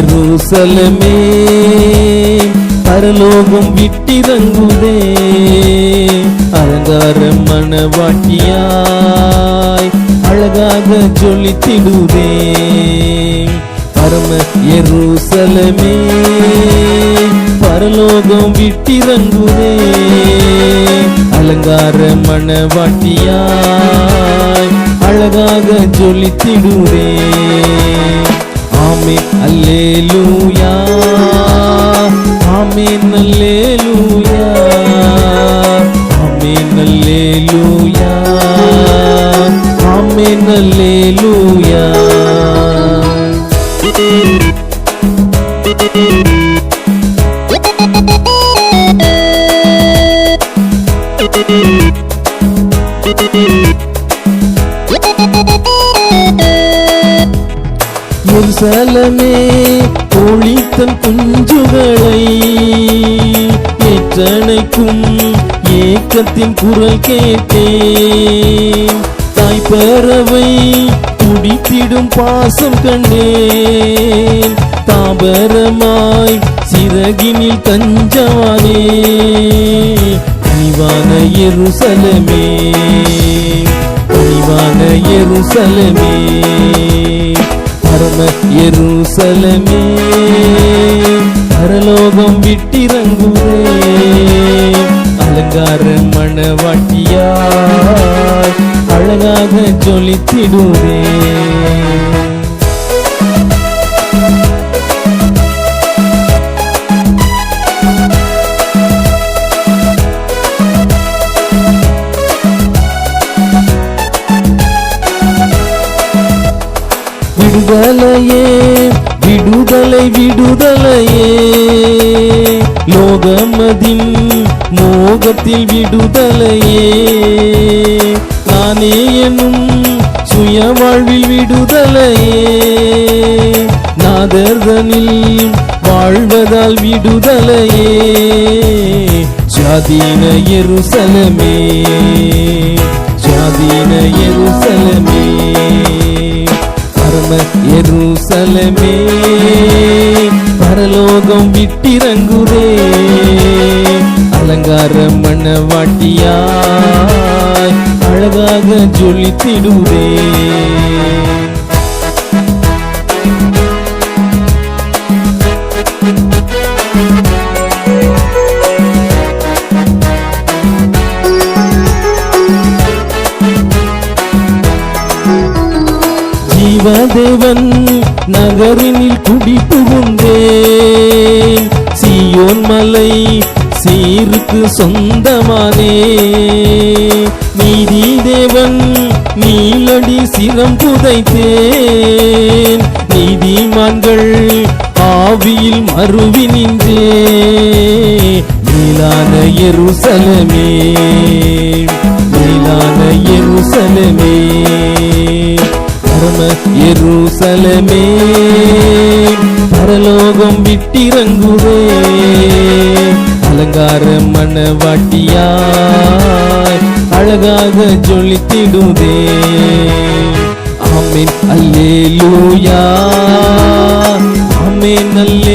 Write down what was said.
எருசலமே பரலோகம் விட்டிறங்குதே. அலங்கார மனவாட்டியாய் அழகாக ஜொலித்திடுதே. பரம எருசலமே பரலோகம் விட்டிறங்குதே. அலங்கார மனவாட்டியாய் அழகாக ஜொலித்திடுதே. ఆమె అల్లేలుయా. ఆమె నల్లేలుయా. ఆమె నల్లేలుయా. ఆమె నల్లేలుయా. எருசலமே ஒளித்தன் குஞ்சுகளை ஏற்றணைக்கும் ஏக்கத்தின் குரல் கேட்டேன். தாய் குடித்திடும் பாசம் கண்டேன். தாபரமாய் சிறகினில் தஞ்சவானே கனிவான எருசலமே கனிவான எருசலமே. பரம எருசலமே. பரலோகம் விட்டிறங்குவே அலங்கார மணவாட்டியாய் அழகாக ஜொலித்திடுவே விடுதலையே விடுதலை விடுதலையே. லோகமதின் மோகத்தில் விடுதலையே. நானே என்னும் சுய வாழ்வில் விடுதலையே. நாதர்தனில் வாழ்வதால் விடுதலையே. ஜாதீன எருசலமே ஜாதீன எருசலமே. எருசலமே பரலோகம் விட்டிறங்குதே. அலங்கார மணவாட்டியாய் அழகாக ஜொலித்திடுவே ஜீவதேவன் நகரினில் குடி புகுந்தேன் சியோன் மலை சீருக்கு சொந்தமானே. நீதி தேவன் நீலடி சிரம் புதைத்தேன். நீதிமான்கள் ஆவியில் மறுவி நின்றே. மேலான எருசலமே. மேலான எருசலமே. எருசலமே. பரலோகம் விட்டிறங்குவே அலங்கார மணவாட்டியாய் அழகாக ஜொலித்திடுதே. ஆமென் அல்லேலூயா. ஆமென் அல்லே